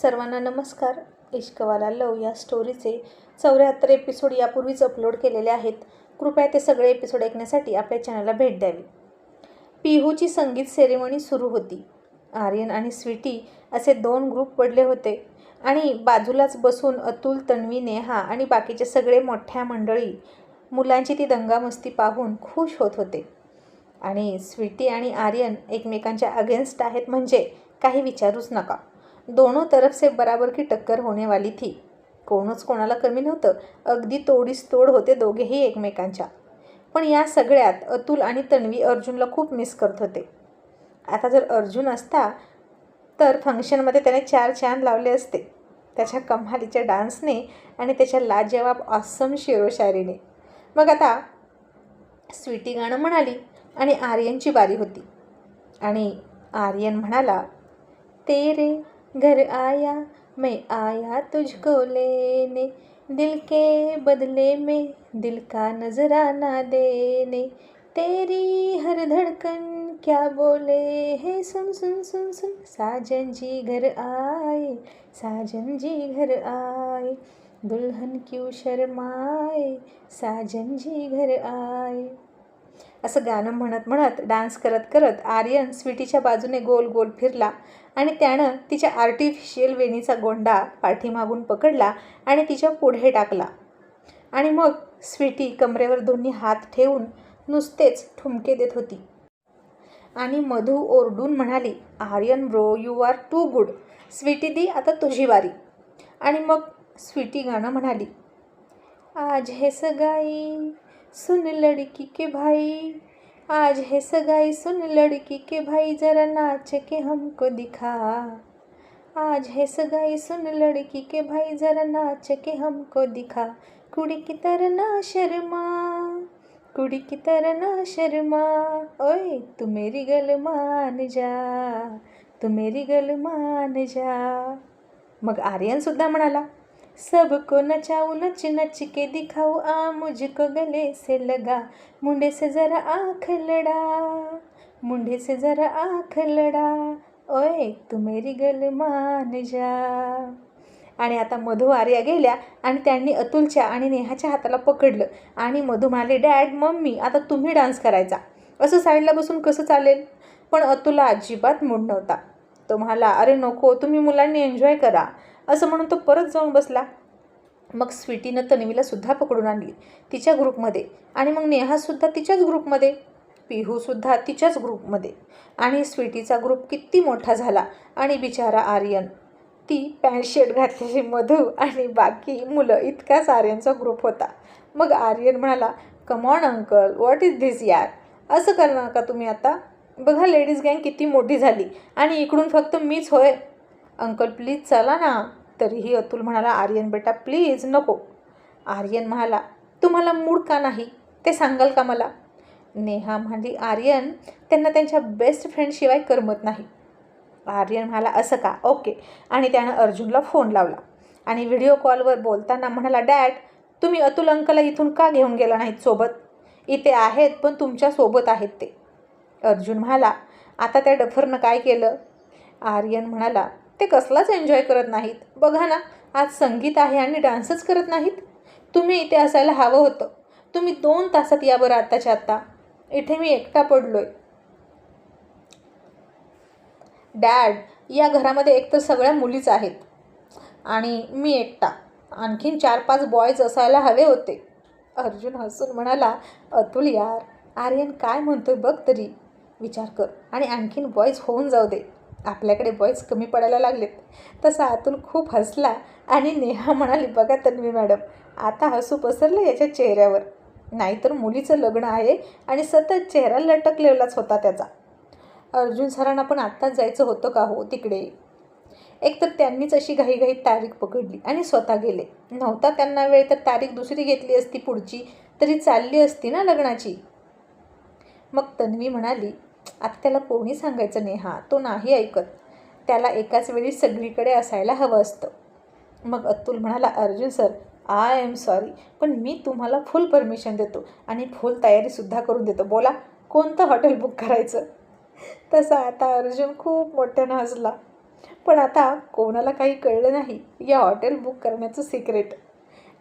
सर्वांना नमस्कार. इश्कवाला लव या स्टोरीचे चौऱ्याहत्तर एपिसोड यापूर्वीच अपलोड केलेले आहेत. कृपया ते सगळे एपिसोड ऐकण्यासाठी आपल्या चॅनलला भेट द्यावी. पिहूची संगीत सेरेमनी सुरू होती. आर्यन आणि स्वीटी असे दोन ग्रुप पडले होते आणि बाजूलाच बसून अतुल तन्वी नेहा आणि बाकीचे सगळे मोठ्या मंडळी मुलांची ती दंगामस्ती पाहून खुश होत होते. आणि स्वीटी आणि आर्यन एकमेकांच्या अगेन्स्ट आहेत म्हणजे काही विचारूच नका. दोनों तरफ से बराबर की टक्कर होने वाली थी। कोणच कोणाला कमी नव्हतं. अगदी तोडीस तोड होते दोघेही एकमेकांच्या. पण या सगळ्यात अतुल आणि तन्वी अर्जुनला खूप मिस करत होते. आता जर अर्जुन असता तर फंक्शनमध्ये त्याने चार चांद लावले असते. त्याच्या कमालीच्या डान्सने आणि त्याच्या लाजवाब ऑसम शेरोशायरीने मग आता स्वीटी गाणं म्हणाली आणि आर्यनची बारी होती. आणि आर्यन म्हणाला तेरे घर आया, मैं आया तुझको लेने। दिल के बदले में दिल का नजराना देने। तेरी हर धड़कन क्या बोले है? सुन सुन सुन सुन। साजन जी घर आए, साजन जी घर आए। दुल्हन क्यों शर्माए? साजन जी घर आए। असं गाणं म्हणत म्हणत डान्स करत करत आर्यन स्वीटीच्या बाजूने गोल गोल फिरला आणि त्यानं तिच्या आर्टिफिशियल वेणीचा गोंडा पाठीमागून पकडला आणि तिच्या पुढे टाकला. आणि मग स्वीटी कमरेवर दोन्ही हात ठेवून नुसतेच ठुमके देत होती. आणि मधू ओरडून म्हणाली Aryan bro you are too good. Sweetie दी आता तुझी वारी. आणि मग स्वीटी गाणं म्हणाली आज हे सगाई सुन लड़की के भाई। आज है सगाई सुन लड़की के भाई जरा नाच के हमको दिखा। आज है सगाई सुन लड़की के भाई जरा नाच के हमको दिखा। कुड़ी की तरह ना शर्मा कुड़ी की तरह ना शर्मा ओए तू मेरी गल मान जा तू मेरी गल मान जा। मग आर्यन सुद्धा म्हणाला सबको नचाऊ नच नच के दिखाऊ आ मुझको गले से लगा मुंडे से जरा आँख लड़ा मुंडे से जरा आँख लड़ा ओए तू मेरी गल मान जा। आणि आता मधू आर्या गेल्या आणि त्यांनी अतुलच्या आणि नेहाच्या हाताला पकडलं. आणि मधू म्हणाले डॅड मम्मी आता तुम्ही डान्स करायचा. असं साईडला बसून कसं चालेल? पण अतुला अजिबात मूड नव्हता. तो म्हणाला अरे नको तुम्ही मुलांनी एन्जॉय करा. असं म्हणून तो परत जाऊन बसला. मग स्वीटीनं तन्वीला सुद्धा पकडून आणली तिच्या ग्रुपमध्ये आणि मग नेहासुद्धा तिच्याच ग्रुपमध्ये. पिहूसुद्धा तिच्याच ग्रुपमध्ये. आणि स्वीटीचा ग्रुप किती मोठा झाला आणि बिचारा आर्यन. ती पॅन्ट शर्ट घातलेली मधू आणि बाकी मुलं इतकाच आर्यनचा ग्रुप होता. मग आर्यन म्हणाला come on uncle what is this यार? असं करणार का तुम्ही आता? बघा लेडीज गँग किती मोठी झाली आणि इकडून फक्त मीच होय. अंकल प्लीज चला ना. तरीही अतुल म्हणाला आर्यन बेटा प्लीज नको. आर्यन म्हणाला तुम्हाला मूड का नाही? ते सांगाल का मला? नेहा म्हणाली आर्यन त्यांना त्यांच्या बेस्ट फ्रेंडशिवाय करमत नाही. आर्यन म्हणाला असं का? ओके आणि त्यानं अर्जुनला फोन लावला. आणि व्हिडिओ कॉलवर बोलताना म्हणाला डॅड तुम्ही अतुल अंकला इथून का घेऊन गेला नाहीत सोबत? इथे आहेत पण तुमच्यासोबत आहेत ते. अर्जुन म्हणाला आता त्या डफरनं काय केलं? आर्यन म्हणाला ते कसलाच एन्जॉय करत नाहीत. बघा ना आज संगीत आहे आणि डान्सच करत नाहीत. तुम्ही इथे असायला हवं होतं. तुम्ही दोन तासात या बरं आत्ताच्या आत्ता. इथे मी एकटा पडलोय. डॅड या घरामध्ये एकतर सगळ्या मुलीच आहेत. आणि मी एकटा. आणखीन चार पाच बॉयज असायला हवे होते. अर्जुन हसून म्हणाला अतुल यार आर्यन काय म्हणतोय बघ तरी. विचार कर. आणि आणखीन बॉयज होऊन जाऊ दे. आपल्याकडे बॉईज कमी पडायला लागलेत. तसा अतुल खूप हसला आणि नेहा म्हणाली बघा तन्वी मॅडम आता हसू पसरलं याच्या चेहऱ्यावर. नाहीतर मुलीचं लग्न आहे आणि सतत चेहरा लटकलेलाच होता त्याचा. अर्जुन सरांना पण आत्ताच जायचं होतं का हो तिकडे? एकतर त्यांनीच अशी घाईघाईत तारीख पकडली आणि स्वतः गेले. नव्हता त्यांना वेळ तर तारीख दुसरी घेतली असती पुढची तरी चालली असती ना लग्नाची. मग तन्वी म्हणाली आता त्याला कोणी सांगायचं नेहा तो नाही ऐकत. त्याला एकाच वेळी सगळीकडे असायला हवं असतं. मग अतुल म्हणाला Arjun sir I am sorry पण मी तुम्हाला फुल परमिशन देतो आणि फुल तयारीसुद्धा करून देतो. बोला कोणतं हॉटेल बुक करायचं? तसा आता अर्जुन खूप मोठ्यानं हसला. पण आता कोणाला काही कळलं नाही या हॉटेल बुक करण्याचं सिक्रेट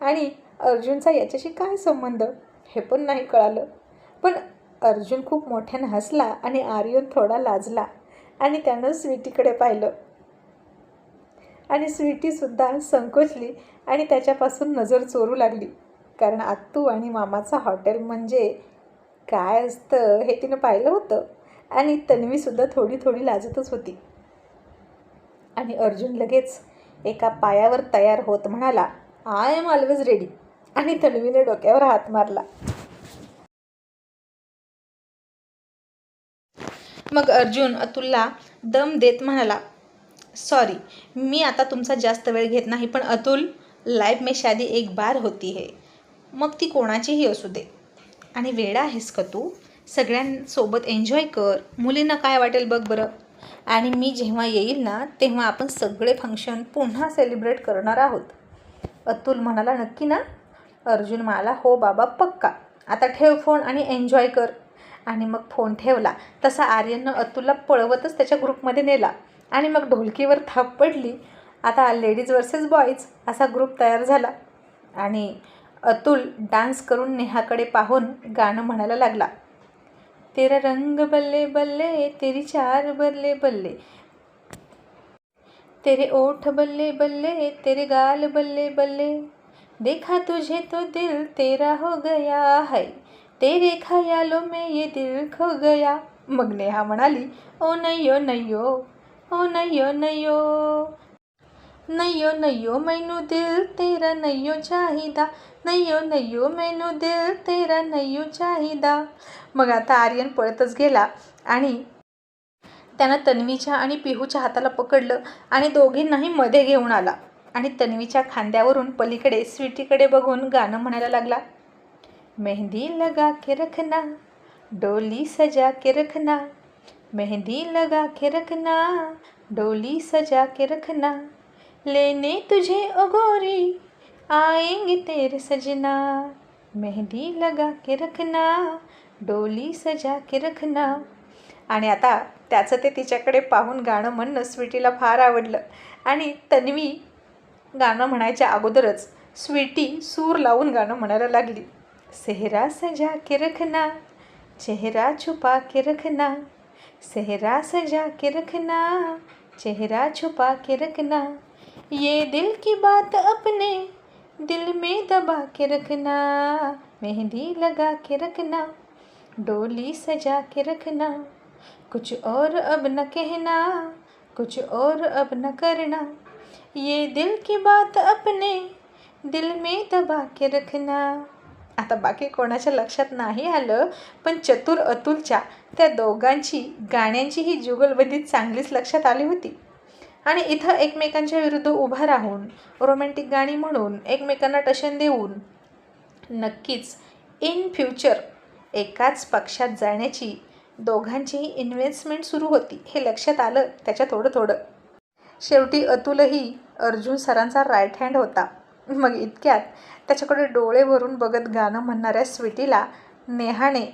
आणि अर्जुनचा याच्याशी काय संबंध? हे पण नाही कळालं. पण अर्जुन खूप मोठ्यानं हसला आणि आर्यन थोडा लाजला आणि त्यानं स्वीटीकडे पाहिलं. आणि स्वीटीसुद्धा संकोचली आणि त्याच्यापासून नजर चोरू लागली. कारण आत्तू आणि मामाचं हॉटेल म्हणजे काय असतं हे तिनं पाहिलं होतं आणि तन्वीसुद्धा थोडी थोडी लाजतच होती. आणि अर्जुन लगेच एका पायावर तयार होत म्हणाला आय एम ऑलवेज रेडी आणि तन्वीने डोक्यावर हात मारला. मग अर्जुन अतुलला दम देत म्हणाला सॉरी मी आता तुमचा जास्त वेळ घेत नाही पण अतुल लाईफ में शादी एक बार होती है. मग ती कोणाचीही असू दे. आणि वेडा आहेस का तू? सगळ्यांसोबत एन्जॉय कर. मुलींना काय वाटेल बघ बरं. आणि मी जेव्हा येईल ना तेव्हा आपण सगळे फंक्शन पुन्हा सेलिब्रेट करणार आहोत. अतुल म्हणाला नक्की ना? अर्जुन म्हणाला हो बाबा पक्का. आता ठेव फोन आणि एन्जॉय कर. आणि मग फोन ठेवला. तसा आर्यननं अतुलला पळवतच त्याच्या ग्रुपमध्ये नेला. आणि मग ढोलकीवर थाप पडली. आता लेडीज वर्सेस बॉईज असा ग्रुप तयार झाला. आणि अतुल डान्स करून नेहाकडे पाहून गाणं म्हणायला लागला. तेरा रंग बल्ले बल्ले तेरी चार बल्ले बल्ले. तेरे ओठ बल्ले बल्ले तेरे गाल बल्ले बल्ले. देखा तुझे तो दिल तेरा हो गया है. तेरे यालो में ये दिल खो गया. मग नेहा म्हणाली ओ नैयो नैयो ओ नैयो नैयो नैयो नैयो मैनू दिल तेरा नैयो चाहिदा नैयो नैयो मैनू दिल तेरा नैयो चाहिदा. मग आता आर्यन पळतच गेला आणि त्यानं तन्वीच्या आणि पिहूच्या हाताला पकडलं आणि दोघींनाही मध्ये घेऊन आला. आणि तन्वीच्या खांद्यावरून पलीकडे स्वीटीकडे बघून गाणं म्हणायला लागला मेहंदी लगा के रखना डोली सजा के रखना मेहंदी लगा के रखना डोली सजा के रखना। लेने तुझे ओगोरी आएंगे तेरे सजना। मेहंदी लगा के रखना डोली सजा के रखना। आणि आता त्याचं ते तिच्याकडे पाहून गाणं म्हणणं स्वीटीला फार आवडलं. आणि तन्वी गाणं म्हणायच्या अगोदरच स्वीटी सूर लावून गाणं म्हणायला लागली. सेहरा सजा के रखना, चेहरा छुपा के रखना, सेहरा सजा के रखना, चेहरा छुपा के रखना। ये दिल की बात अपने दिल में दबा के रखना, मेहंदी लगा के रखना, डोली सजा के रखना। कुछ और अब न कहना, कुछ और अब न करना। ये दिल की बात अपने दिल में दबा के रखना। आता बाकी कोणाच्या लक्षात नाही आलं पण चतुर अतुलच्या त्या दोघांची गाण्यांची ही जुगलबंदी चांगलीच लक्षात आली होती. आणि इथं एकमेकांच्या विरुद्ध उभा राहून रोमॅन्टिक गाणी म्हणून एकमेकांना टशन देऊन नक्कीच इन फ्युचर एकाच पक्षात जाण्याची दोघांचीही इन्व्हेस्टमेंट सुरू होती हे लक्षात आलं त्याच्या थोडं थोडं. शेवटी अतुलही अर्जुन सरांचा राईट हँड होता. मग इतक्यात त्याच्याकडे डोळे भरून बघत गाणं म्हणणाऱ्या स्वीटीला नेहाने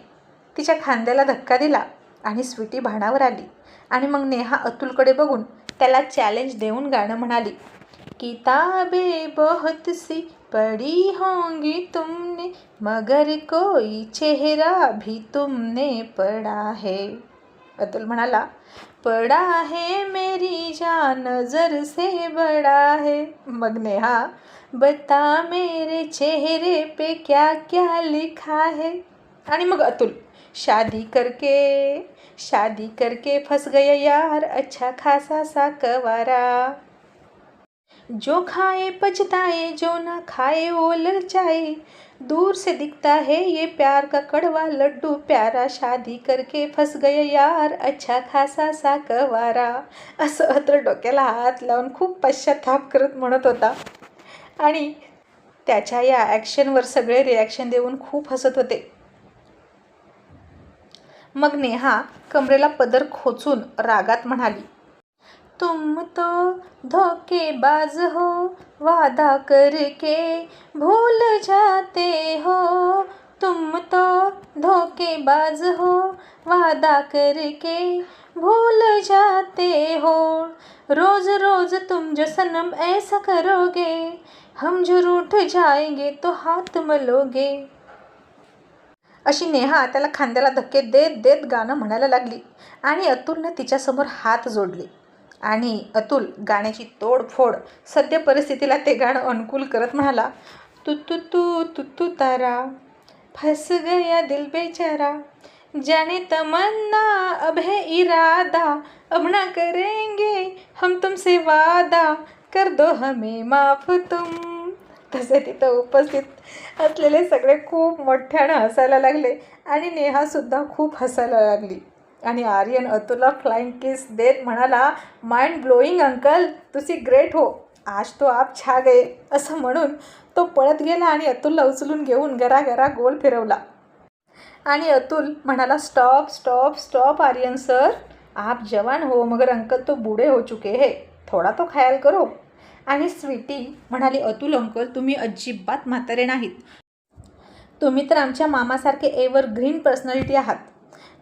तिच्या खांद्याला धक्का दिला आणि स्वीटी भाणावर आली. आणि मग नेहा अतुलकडे बघून त्याला चॅलेंज देऊन गाणं म्हणाली. किताबे बहुत सी पडी होंगी तुमने मगर कोई चेहरा भी तुमने पडा है. अतुल म्हणाला पड़ा है मेरी जान नजर से बड़ा है. मग नेहा बता मेरे चेहरे पे क्या क्या लिखा है? आणि मग अतुल शादी करके शादी करके फस गया यार अच्छा खासा सा कवारा। जो खाए पछताए जो ना खाए वो ललचाए। दूर से दिखता है ये प्यार का कड़वा लड्डू प्यारा। शादी करके फस गया यार अच्छा खासा सा कवारा। असं अत्र डोक्याला हात लावून खूप पश्चाताप करत म्हणत होता. आणि त्याच्या या ॲक्शनवर सगळे रिॲक्शन देऊन खूप हसत होते. मग नेहा कमरेला पदर खोचून रागात म्हणाली तुम तो धोखेबाज हो वादा करके भूल जाते हो तुम तो धोखेबाज हो वादा करके भूल जाते हो रोज रोज तुम जो सनम ऐसा करोगे हम जर रूठ जाएंगे तो हात मलोगे. अशी नेहा त्याला खांद्याला धक्के देत देत गाणं म्हणायला लागली आणि अतुलनं तिच्यासमोर हात जोडले. आणि अतुल गाण्याची तोडफोड सद्य परिस्थितीला ते गाणं अनुकूल करत म्हणाला तू तू तू तू तू तारा फस गया दिल बेचारा जाने तमन्ना अब है इरादा अब ना करेंगे हम तुमसे वादा कर दो हमें माफ तुम. तसे तिथं उपस्थित असलेले सगळे खूप मोठ्यानं हसायला लागले आणि नेहासुद्धा खूप हसायला लागली. आणि आर्यन अतुलला फ्लाइंग किस देत म्हणाला माइंड ब्लोईंग अंकल तुसी ग्रेट हो. आज तो आप छा गए. असं म्हणून तो पळत गेला आणि अतुलला उचलून घेऊन घराघरा गोल फिरवला. आणि अतुल म्हणाला stop stop stop Aryan sir आप जवान हो मगर अंकल तो बूढ़े हो चुके है. थोडा तो ख्याल करो. आणि स्वीटी म्हणाली अतुल अंकल तुम्ही अजिबात म्हातारे नाहीत. तुम्ही तर आमच्या मामासारखे एव्हर ग्रीन पर्सनॅलिटी आहात.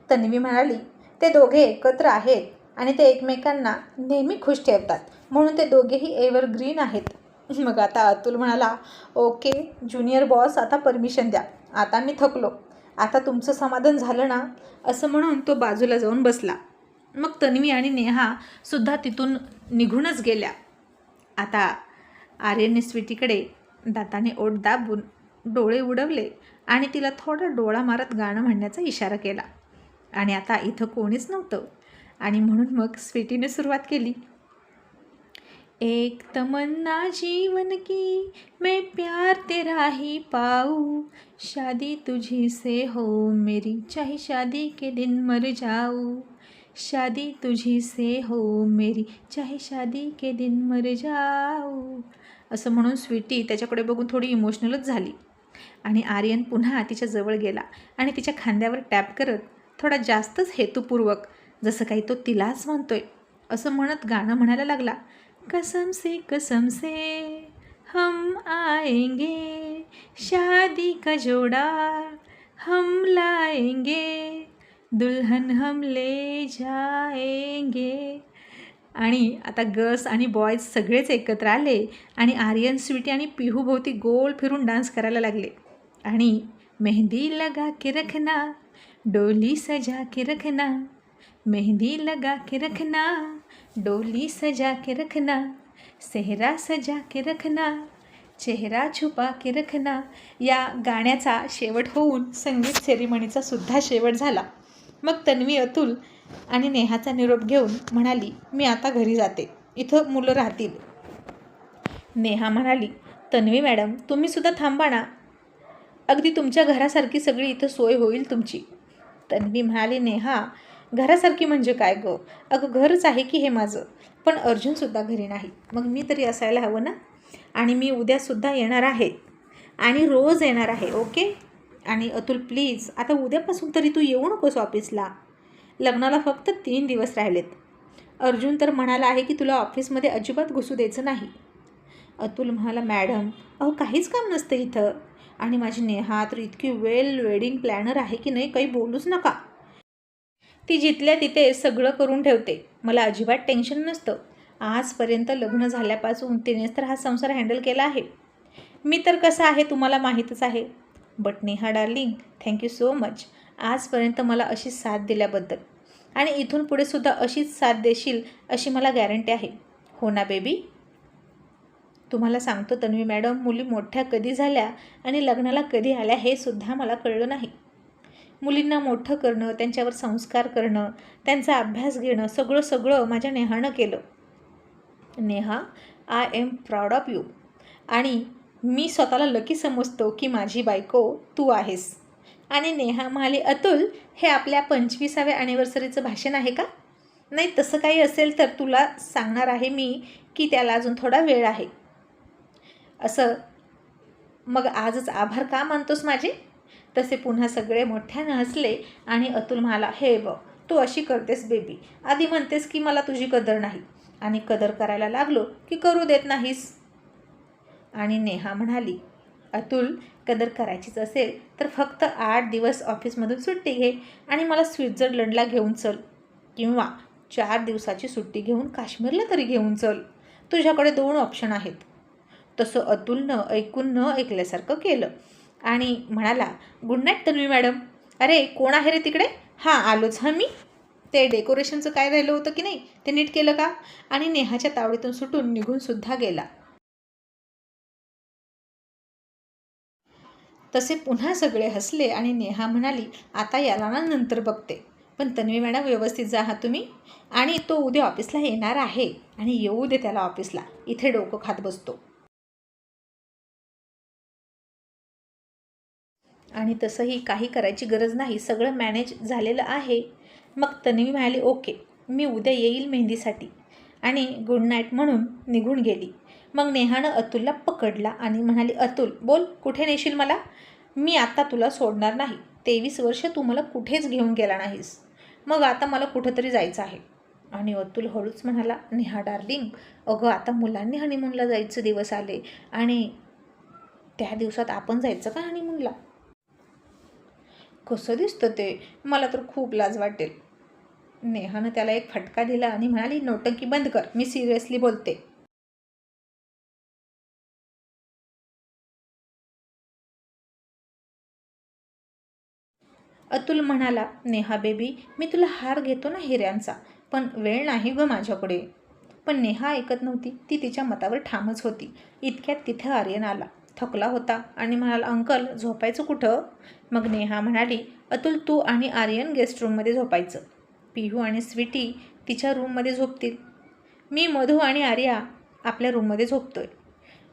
तन्वी म्हणाली ते दोघे एकत्र आहेत आणि ते एकमेकांना नेहमी खुश ठेवतात. म्हणून ते दोघेही एव्हर ग्रीन आहेत. मग आता अतुल म्हणाला ओके ज्युनियर बॉस आता परमिशन द्या. आता मी थकलो. आता तुमचं समाधान झालं ना? असं म्हणून तो बाजूला जाऊन बसला. मग तन्वी आणि नेहा सुद्धा तिथून निघूनच गेल्या. आता आर्यनने स्वीटीकडे दाताने ओट दाबून डोळे उडवले आणि तिला थोडा डोळा मारत गाणं म्हणण्याचा इशारा केला. आणि आता इथं कोणीच नव्हतं. आणि म्हणून मग स्वीटीने सुरुवात केली. एक तमन्ना जीवन की मैं प्यार तेरा ही पाऊँ. शादी तुझी से हो मेरी चाहे शादी के दिन मर जाऊँ. शादी तुझी से हो मेरी चाहे शादी के दिन मर जाऊ. असं म्हणून स्वीटी त्याच्याकडे बघून थोडी इमोशनलच झाली. आणि आर्यन पुन्हा तिच्या जवळ गेला आणि तिच्या खांद्यावर टॅप करत थोडा जास्तच हेतुपूर्वक जसं काही तो तिलाच म्हणतोय असं म्हणत गाणं म्हणायला लागला. कसम से कसम से हम आएंगे. शादी का जोड़ा हम लाएंगे. दुल्हन हम ले जाएंगे. आणि आता गर्ल्स आणि बॉयज सगळेच एकत्र आले आणि आर्यन स्वीटी आणि पिहू भोवती गोल फिरून डान्स करायला लागले. आणि मेहंदी लगा के रखना डोली सजा के रखना मेहंदी लगा के रखना डोली सजा के रखना सेहरा सजा के रखना चेहरा छुपा के रखना या गाण्याचा शेवट होऊन संगीत सेरेमनीचा सुद्धा शेवट झाला. मग तन्वी अतुल आणि नेहाचा निरोप घेऊन म्हणाली मी आता घरी जाते. इथं मुलं राहतील. नेहा म्हणाली तन्वी मॅडम तुम्हीसुद्धा थांबा ना. अगदी तुमच्या घरासारखी सगळी इथं सोय होईल तुमची. तन्वी म्हणाली नेहा घरासारखी म्हणजे काय गं? अगं घरच आहे की हे माझं? पण अर्जुनसुद्धा घरी नाही. मग मी तरी असायला हवं ना? आणि मी उद्यासुद्धा येणार आहे. आणि रोज येणार आहे ओके? आणि अतुल प्लीज आता उद्यापासून तरी तू येऊ नकोस ऑफिसला लग्नाला फक्त तीन दिवस राहिलेत. अर्जुन तर म्हणाला आहे की तुला ऑफिसमध्ये अजिबात घुसू द्यायचं नाही. अतुल म्हणाला मॅडम अहो काहीच काम नसतं इथं. आणि माझी नेहा तर इतकी वेल वेडिंग प्लॅनर आहे की नाही काही बोलूच नका. ती जिथल्या तिथे सगळं करून ठेवते. मला अजिबात टेन्शन नसतं. आजपर्यंत लग्न झाल्यापासून तिनेच तर हा संसार हँडल केला आहे. मी तर कसं आहे तुम्हाला माहीतच आहे. But Neha darling thank you so much आजपर्यंत मला अशी साथ दिल्याबद्दल. आणि इथून पुढे सुद्धा अशीच साथ देशील अशी मला गॅरंटी आहे. हो ना बेबी तुम्हाला सांगतो तन्वी मॅडम मुली मोठ्या कधी झाल्या आणि लग्नाला कधी आल्या हे सुद्धा मला कळलं नाही. मुलींना मोठं करणं त्यांच्यावर संस्कार करणं त्यांचा अभ्यास घेणं सगळं सगळं माझ्या नेहानं केलं. Neha I am proud of you आणि मी स्वतःला लकी समजतो की माझी बायको तू आहेस. आणि नेहा म्हणाली अतुल हे आपल्या पंचवीसाव्या ॲनिव्हर्सरीचं भाषण आहे का? नाही तसं काही असेल तर तुला सांगणार आहे मी की त्याला अजून थोडा वेळ आहे. असं? मग आजच आभार का मानतोस माझे? तसे पुन्हा सगळे मोठ्यानं हसले आणि अतुल म्हणाला हे बघ तू अशी करतेस बेबी. आधी म्हणतेस की मला तुझी कदर नाही. आणि कदर करायला लागलो की करू देत नाहीस. आणि नेहा म्हणाली अतुल कदर करायचीच असेल तर फक्त आठ दिवस ऑफिसमधून सुट्टी घे आणि मला स्वित्झर्लंडला घेऊन चल किंवा चार दिवसाची सुट्टी घेऊन काश्मीरला तरी घेऊन चल. तुझ्याकडे दोन ऑप्शन आहेत. तसं अतुलनं ऐकून न ऐकल्यासारखं केलं आणि म्हणाला गुड नाईट तन्वी मॅडम. अरे कोण आहे रे तिकडे? हां आलोच. हां मी. ते डेकोरेशनचं काय राहिलं होतं की नाही? ते नीट केलं का? आणि नेहाच्या तावडीतून सुटून निघूनसुद्धा गेला. तसे पुन्हा सगळे हसले आणि नेहा म्हणाली आता याला ना नंतर बघते. पण तन्वी मॅडम व्यवस्थित जा हा तुम्ही. आणि तो उद्या ऑफिसला येणार आहे. आणि येऊ दे त्याला ऑफिसला. इथे डोकं खात बसतो. आणि तसंही काही करायची गरज नाही. सगळं मॅनेज झालेलं आहे. मग तन्वी म्हणाली ओके. मी उद्या येईल मेहंदीसाठी. आणि गुड नाईट म्हणून निघून गेली. मग नेहानं अतुलला पकडला आणि म्हणाली अतुल बोल कुठे नेशील मला? मी आता तुला सोडणार नाही. तेवीस वर्ष तू मला कुठेच घेऊन गेला नाहीस. मग आता मला कुठंतरी जायचं आहे. आणि अतुल हळूच म्हणाला नेहा डार्लिंग अगं आता मुलांनी हनीमूनला जायचे दिवस आले आणि त्या दिवसात आपण जायचं का हनीमूनला कसं दिसतं ते? मला तर खूप लाज वाटेल. नेहानं त्याला एक फटका दिला आणि म्हणाली नोटंकी बंद कर मी सिरियसली बोलते. अतुल म्हणाला नेहा बेबी मी तुला हार घेतो ना हिऱ्यांचा पण वेळ नाही ग माझ्याकडे पण नेहा ऐकत नव्हती ती तिच्या मतावर ठामच होती. इतक्यात तिथे आर्यन आला. थकला होता आणि म्हणाला अंकल झोपायचं कुठं? मग नेहा म्हणाली अतुल तू आणि आर्यन गेस्ट रूममध्ये झोपायचं. पिहू आणि स्वीटी तिच्या रूममध्ये झोपतील. मी मधू आणि आर्या आपल्या रूममध्ये झोपतोय.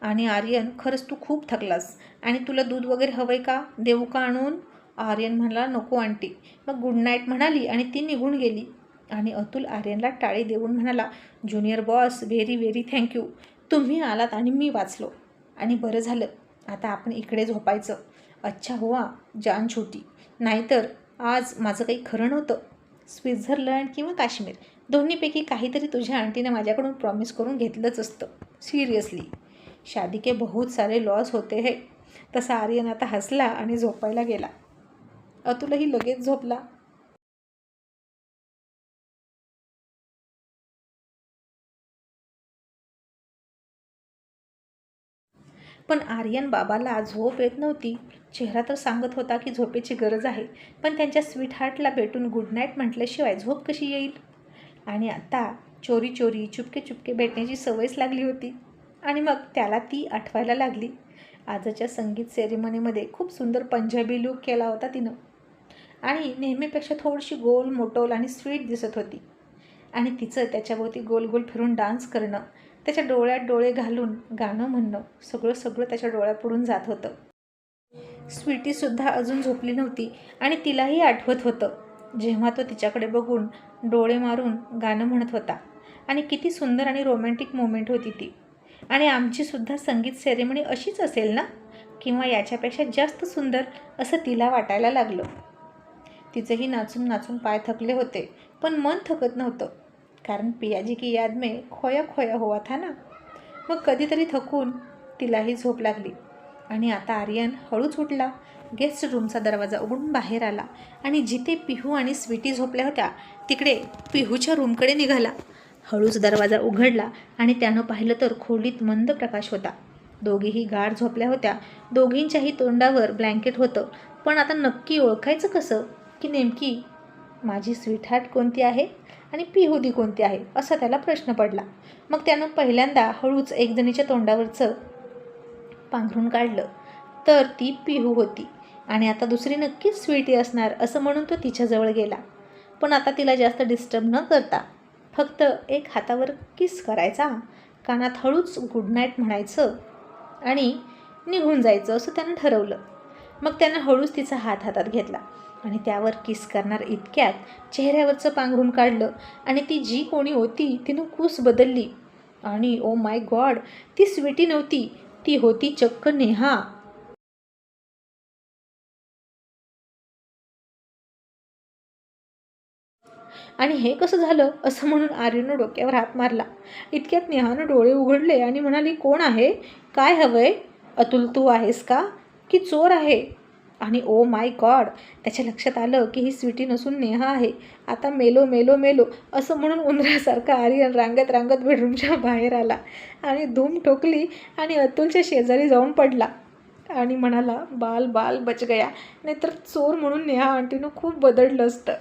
आणि आर्यन खरंच तू खूप थकलास. आणि तुला दूध वगैरे हवं आहे का? देऊ का आणून? आर्यन म्हणाला नको आंटी. मग गुड नाईट म्हणाली आणि ती निघून गेली. आणि अतुल आर्यनला टाळी देऊन म्हणाला junior boss very very thank you तुम्ही आलात आणि मी वाचलो. आणि बरं झालं. आता आपण इकडे झोपायचं. अच्छा हो हुआ जान छोटी. नाहीतर आज माझं काही खरं नव्हतं. स्वित्झर्लंड किंवा काश्मीर. दोन्हीपैकी काहीतरी तुझ्या आंटीनं माझ्याकडून प्रॉमिस करून घेतलंच असतं. सिरियसली. शादी के बहुत सारे लॉस होते हे. तसा आर्यन आता हसला आणि झोपायला गेला. अतुलही लगेच झोपला. पण आर्यन बाबाला झोप येत नव्हती. चेहरा तर सांगत होता की झोपेची गरज आहे. पण त्यांच्या स्वीट हार्टला भेटून गुड नाईट म्हटल्याशिवाय झोप कशी येईल? आणि आता चोरी चोरी चुपके चुपके भेटण्याची सवयच लागली होती. आणि मग त्याला ती आठवायला लागली. आजच्या संगीत सेरेमनीमध्ये खूप सुंदर पंजाबी लूक केला होता तिनं. आणि नेहमीपेक्षा थोडीशी गोल मोटोल आणि स्वीट दिसत होती. आणि तिचं त्याच्याभोवती गोल गोल फिरून डान्स करणं त्याच्या डोळ्यात डोळे घालून गाणं म्हणणं सगळं सगळं त्याच्या डोळ्यापुढून जात होतं. स्वीटीसुद्धा अजून झोपली नव्हती आणि तिलाही आठवत होतं. जेव्हा तो तिच्याकडे बघून डोळे मारून गाणं म्हणत होता. आणि किती सुंदर आणि रोमॅन्टिक मोमेंट होती ती. आणि आमचीसुद्धा संगीत सेरेमनी अशीच असेल ना? किंवा याच्यापेक्षा जास्त सुंदर असं तिला वाटायला लागलं. तिचेही नाचून नाचून पाय थकले होते. पण मन थकत नव्हतं. कारण पियाजी की याद में खोया खोया हुआ था ना? मग कधीतरी थकून तिलाही झोप लागली. आणि आता आर्यन हळूच उठला. गेस्ट रूमचा दरवाजा उघडून बाहेर आला. आणि जिथे पिहू आणि स्वीटी झोपल्या होत्या तिकडे पिहूच्या रूमकडे निघाला. हळूच दरवाजा उघडला आणि त्यानं पाहिलं तर खोलीत मंद प्रकाश होता. दोघीही गाढ झोपल्या होत्या. दोघींच्याही तोंडावर ब्लँकेट होतं. पण आता नक्की ओळखायचं कसं? की नेमकी माझी स्वीटहार्ट कोणती आहे आणि पिहुदी कोणती आहे असा त्याला प्रश्न पडला. मग त्यानं पहिल्यांदा हळूच एकजणीच्या तोंडावरचं पांघरून काढलं. तर ती पिहू होती आणि आता दुसरी नक्कीच स्वीटी असणार असं म्हणून तो तिच्याजवळ गेला. पण आता तिला जास्त डिस्टर्ब न करता फक्त एक हातावर किस करायचा कानात हळूच गुड नाईट म्हणायचं आणि निघून जायचं असं त्यानं ठरवलं. मग त्यानं हळूच तिचा हात हातात घेतला. आणि त्यावर किस करणार इतक्यात चेहऱ्यावरचं पांघरून काढलं आणि ती जी कोणी होती तिनं कूस बदलली. आणि ओ माय गॉड ती स्वीटी नव्हती ती होती चक्क नेहा. आणि हे कसं झालं असं म्हणून आर्यनं डोक्यावर हात मारला. इतक्यात नेहानं डोळे उघडले आणि म्हणाली कोण आहे? काय हवंय? अतुल तू आहेस का? की चोर आहे? आणि ओ माय गॉड त्याच्या लक्षात आलं की ही स्वीटी नसून नेहा आहे. आता मेलो मेलो मेलो असं म्हणून उंदरासारखा आर्यन रांगत रांगत बेडरूमच्या बाहेर आला आणि धूम ठोकली आणि अतुलच्या शेजारी जाऊन पडला. आणि म्हणाला बाल बाल बच गया. नाहीतर चोर म्हणून नेहा आंटीनं खूप बदललं असतं.